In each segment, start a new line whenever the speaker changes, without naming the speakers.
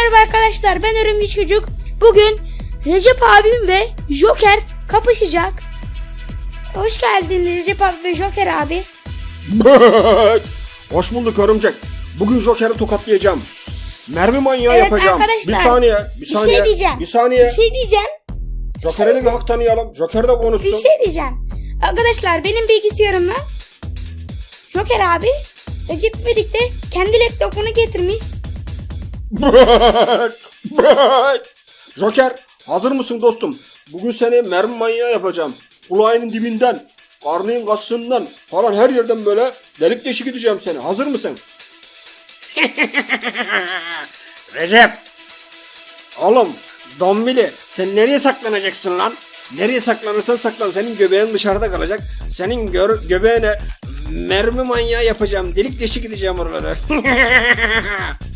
merhaba arkadaşlar. Ben Örümcek Çocuk. Bugün Recep abim ve Joker kapışacak. Hoş geldin Recep abi ve Joker abi.
Hoş bulduk örümcek. Bugün Joker'i tokatlayacağım. Mermi manyağı
Evet
yapacağım.
arkadaşlar.
Bir saniye, bir
Bir
saniye.
şey diyeceğim.
Bir saniye.
Bir şey diyeceğim.
Joker'e de bir hak tanıyalım. Joker de konuşsun.
Bir şey diyeceğim. Arkadaşlar benim bilgisayarımla Joker abi Recep de kendi laptopunu getirmiş.
Joker, hazır mısın dostum? Bugün seni mermi manyağı yapacağım. Kulağının dibinden, karnının kasından falan her yerden böyle delik deşik edeceğim seni. Hazır mısın? Recep. Oğlum, Dombili sen nereye saklanacaksın lan? Nereye saklanırsan saklan. Senin göbeğin dışarıda kalacak. Senin gö- göbeğine mermi manyağı yapacağım. Delik deşik edeceğim oraları.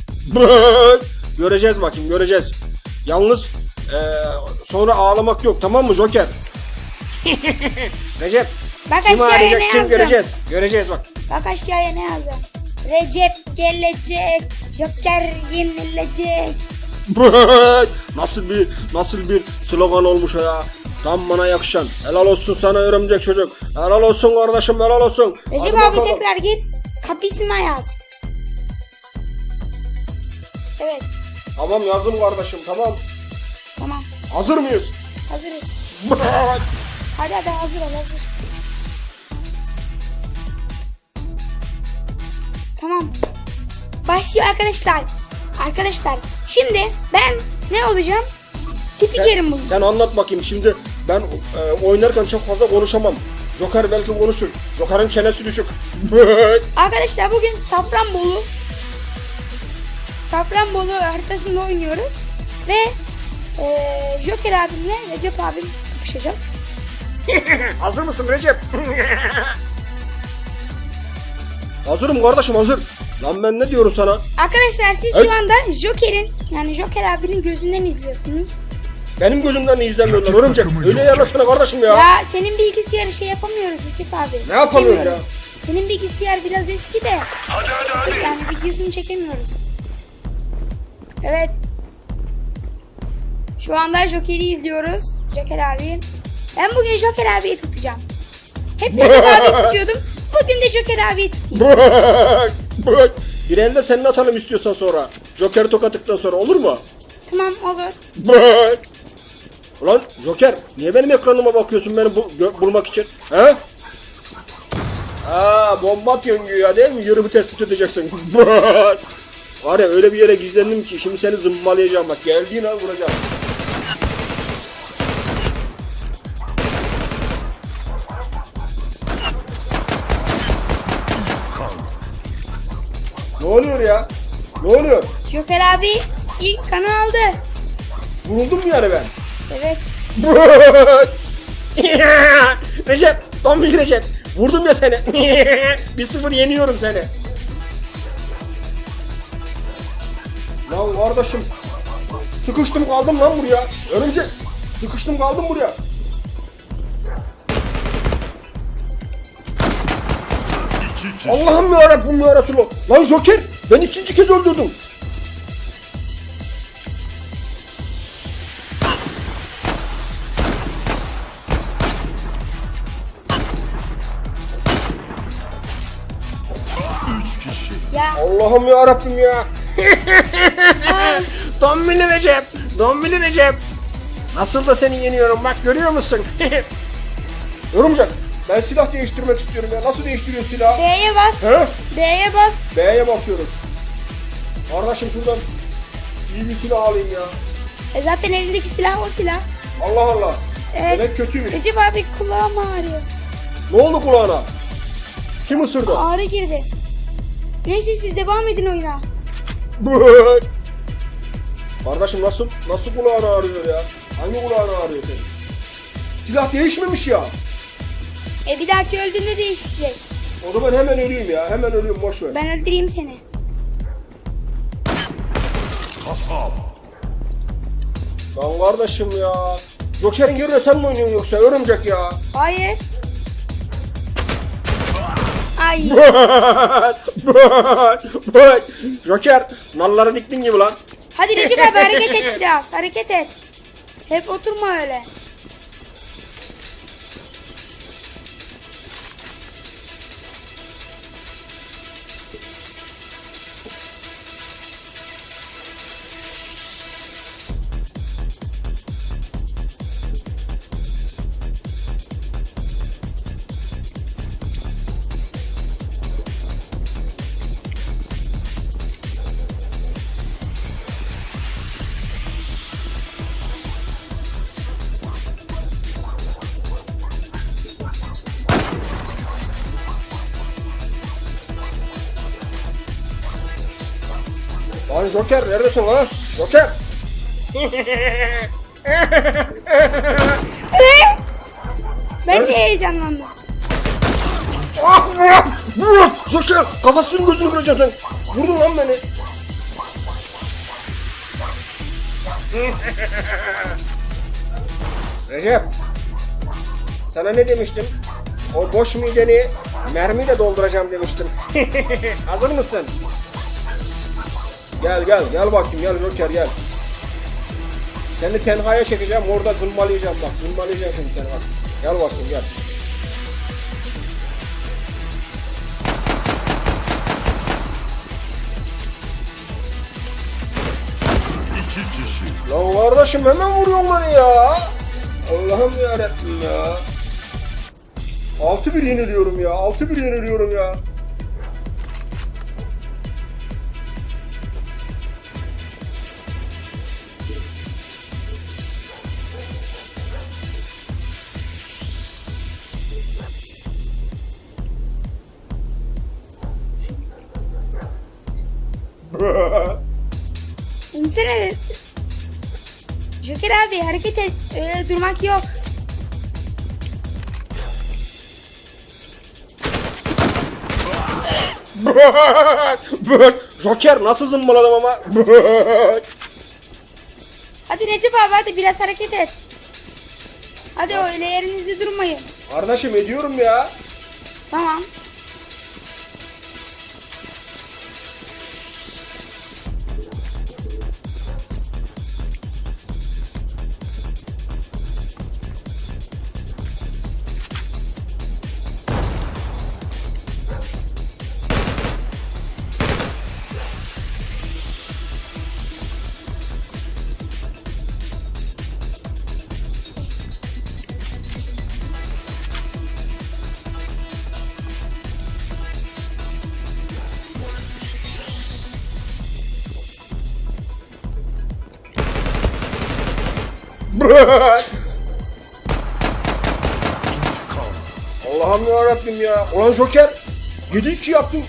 göreceğiz bakayım göreceğiz. Yalnız eee, sonra ağlamak yok tamam mı Joker? Recep.
Bak
Kim
aşağıya
arayacak
ne
kim
yazdım.
göreceğiz. Göreceğiz bak.
Bak aşağıya ne yazdım. Recep gelecek. Joker yenilecek.
nasıl bir nasıl bir slogan olmuş o ya. Tam bana yakışan. Helal olsun sana örümcek çocuk. Helal olsun kardeşim helal olsun.
Recep
Hadi
abi
bakalım.
tekrar gir. Kapisma yaz. Evet.
Tamam yazdım kardeşim tamam.
Tamam.
Hazır mıyız?
Hazırız. Hadi hadi hazır ol hazır. Tamam. Başlıyor arkadaşlar. Arkadaşlar şimdi ben ne olacağım? Spikerim bugün.
Sen anlat bakayım şimdi ben e, oynarken çok fazla konuşamam. Joker belki konuşur. Joker'in çenesi düşük.
Arkadaşlar bugün Safranbolu Safranbolu haritasında oynuyoruz. Ve eee Joker abimle Recep abim kapışacak.
hazır mısın Recep? Hazırım kardeşim hazır. Lan ben ne diyorum sana?
Arkadaşlar siz
Evet.
şu anda Joker'in yani Joker abinin gözünden izliyorsunuz.
Benim gözümden ne izlemiyorlar örümcek? Öyle yerleşsene kardeşim ya.
Ya senin bilgisayarı şey yapamıyoruz Recep abi.
Ne yapamıyoruz
Çekemiyoruz. Senin bilgisayar biraz eski de. Yani videosunu çekemiyoruz. Evet. Şu anda Joker'i izliyoruz. Joker abi. Ben bugün Joker abiyi tutacağım. Hep Recep abi tutuyordum. Bugün de Joker abiyi tutayım.
Bırak, bırak. Bir elde senin atalım istiyorsan sonra. Joker'i tokattıktan sonra olur mu?
Tamam olur.
Bırak. Ulan Joker niye benim ekranıma bakıyorsun beni bu, gö- bulmak için? He? Aa bomba atıyorsun güya değil mi? Yürü bir tespit edeceksin. Bırak. Var ya öyle bir yere gizlendim ki şimdi seni zımbalayacağım bak. Geldiğin an vuracağım. Ne oluyor ya? Ne oluyor?
Joker abi ilk kanı aldı.
Vuruldum mu yani ben?
Evet.
Recep, Tombil Recep. Vurdum ya seni. bir sıfır yeniyorum seni. Kardeşim. Sıkıştım kaldım lan buraya. Örümcek. Sıkıştım kaldım buraya. Allah'ım ya Rabbim ya Resulallah. Lan Joker ben ikinci kez öldürdüm. Allah'ım ya Rabbim ya. Dombili Recep. Dombili Recep. Nasıl da seni yeniyorum bak görüyor musun? Örümcek ben silah değiştirmek istiyorum ya. Nasıl değiştiriyorsun silahı?
D'ye bas.
He?
D'ye bas.
B'ye basıyoruz. Kardeşim şuradan iyi bir silah alayım ya.
E zaten elindeki silah o silah.
Allah Allah.
Evet.
Demek kötüymüş.
Recep abi kulağım ağrıyor.
Ne oldu kulağına? Kim ısırdı?
Ağrı girdi. Neyse siz devam edin oyuna.
Kardeşim nasıl nasıl kulağına ağrıyor ya? Hangi kulağına ağrıyor senin? Silah değişmemiş ya.
E bir dahaki öldüğünde değişecek.
O zaman hemen öleyim ya. Hemen öleyim boş ver.
Ben öldüreyim seni.
Lan kardeşim ya. Joker'in yerine sen mi oynuyorsun yoksa örümcek ya?
Hayır. Ay.
Joker nallara diktin gibi lan.
Hadi Recep abi hareket et biraz. Hareket et. Hep oturma öyle.
Joker neredesin lan? Joker.
Ben de heyecanlandım.
Ah Murat! Murat! Joker! Kafasını gözünü kıracağım sen. Vurdun lan beni. Recep. Sana ne demiştim? O boş mideni mermiyle dolduracağım demiştim. Hazır mısın? Gel gel gel bakayım gel Joker gel. Seni tenhaya çekeceğim orada zılmalayacağım bak zılmalayacağım şimdi seni bak. Gel bakayım gel. Lan kardeşim hemen vuruyorsun beni ya. Allah'ım yarabbim ya. 6-1 yeniliyorum ya. 6-1 yeniliyorum ya.
Abi hareket et. Öyle durmak yok.
Joker nasıl zımbaladım ama.
Hadi Recep abi hadi biraz hareket et. Hadi öyle yerinizde durmayın.
Kardeşim ediyorum ya.
Tamam.
Allah'ım ya Rabbim ya. Ulan Joker 7-2 yaptın.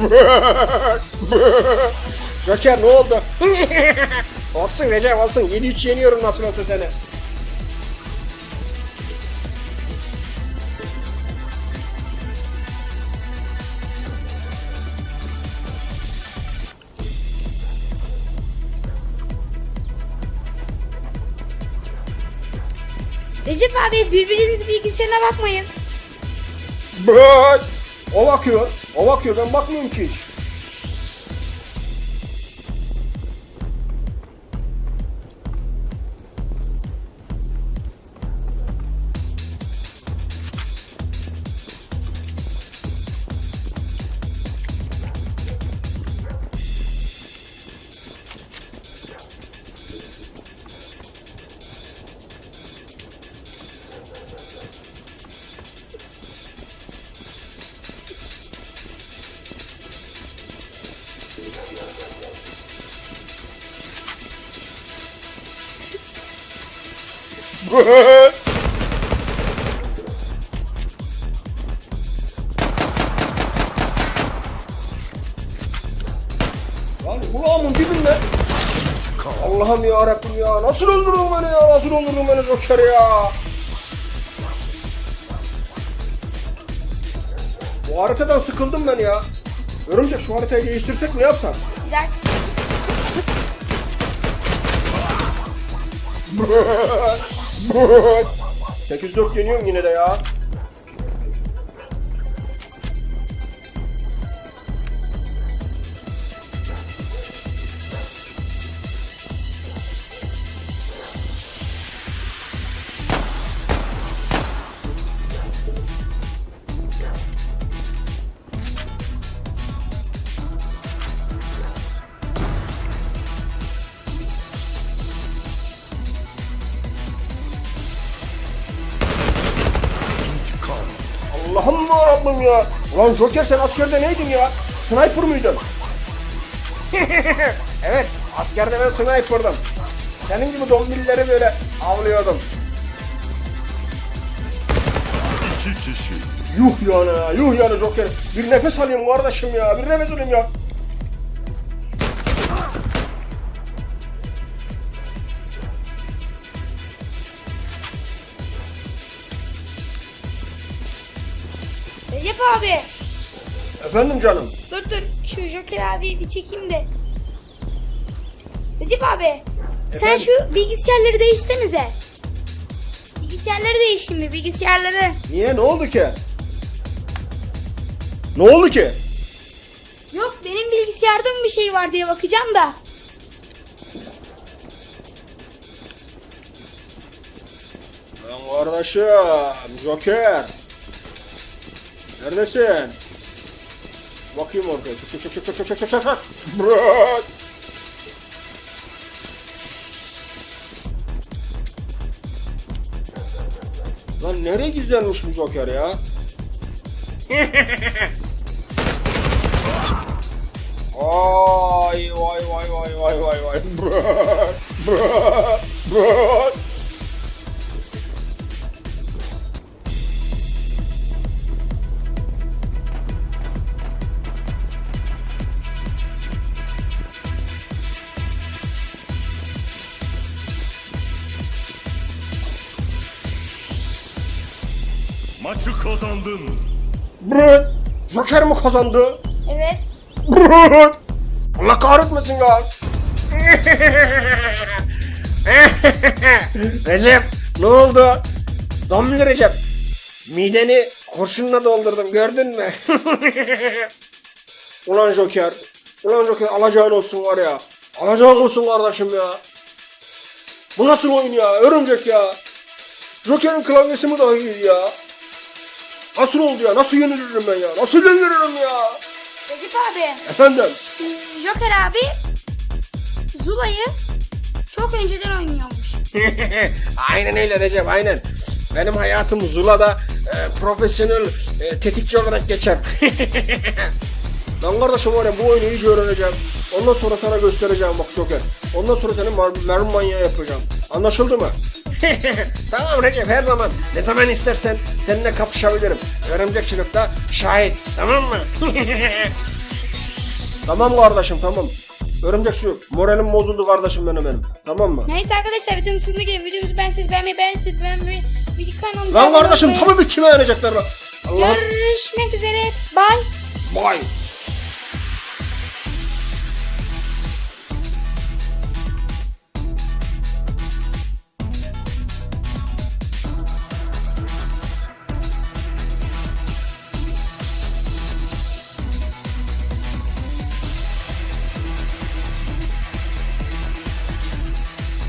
Joker ne oldu? olsun Recep olsun. 7-3 yeniyorum nasıl olsa seni.
Recep abi birbirinizin bilgisayarına bakmayın.
Bırak. O bakıyor. O bakıyor. Ben bakmıyorum ki hiç. Lan kulağımın dibinde. Allah'ım ya Rabbim ya. Nasıl öldürdün beni ya? Nasıl öldürdün beni Joker ya? Bu haritadan sıkıldım ben ya. Örümcek şu haritayı değiştirsek mi yapsak?
Bir dakika.
8-4 yeniyorum yine de ya. Allah'ım ya Rabbim ya. Ulan Joker sen askerde neydin ya? Sniper mıydın? evet askerde ben sniper'dım. Senin gibi dombilleri böyle avlıyordum.
İki kişi.
Yuh yani ya, yuh yani Joker. Bir nefes alayım kardeşim ya, bir nefes alayım ya.
Recep abi.
Efendim canım.
Dur dur şu Joker abi bir çekeyim de. Recep abi. Sen
Efendim?
şu bilgisayarları değişsenize. Bilgisayarları değiş şimdi bilgisayarları.
Niye, ne oldu ki? Ne oldu ki?
Yok benim bilgisayarda mı bir şey var diye bakacağım da.
Lan kardeşim, Joker. Neredesin? Bakayım oraya. Çık çık çık çık çık çık çık çık çık. Bırak. Lan nereye gizlenmiş bu Joker ya? Ay vay vay vay vay vay vay. Bırak. Bırak. Bırak.
Maçı kazandın.
Bırak. Joker mi kazandı?
Evet.
Bırak. Allah kahretmesin ya. Recep ne oldu? Domlu Recep. Mideni kurşunla doldurdum gördün mü? Ulan Joker. Ulan Joker alacağın olsun var ya. Alacağın olsun kardeşim ya. Bu nasıl oyun ya? Örümcek ya. Joker'in klavyesi mi daha iyi ya? Nasıl oldu ya? Nasıl yenilirim ben ya? Nasıl yenilirim ya?
Recep abi.
Efendim?
Joker abi Zula'yı çok önceden oynuyormuş.
aynen öyle Recep aynen. Benim hayatım Zula'da e, profesyonel e, tetikçi olarak geçer. Lan kardeşim var ya bu oyunu iyice öğreneceğim. Ondan sonra sana göstereceğim bak Joker. Ondan sonra seni mar- mermi manyağı yapacağım. Anlaşıldı mı? tamam Recep her zaman. Ne zaman istersen seninle kapışabilirim. Örümcekçilikte şahit. Tamam mı? tamam kardeşim tamam. Örümcekçilik. Moralim bozuldu kardeşim benim benim. Tamam mı?
Neyse arkadaşlar videomuz sonuna gelin. Videomuzu ben siz beğenmeyi ben siz beğenmeyi bir kanalımıza
Lan kardeşim tabii bir kime yenecekler lan? Allah'ım.
Görüşmek üzere. Bye.
Bye.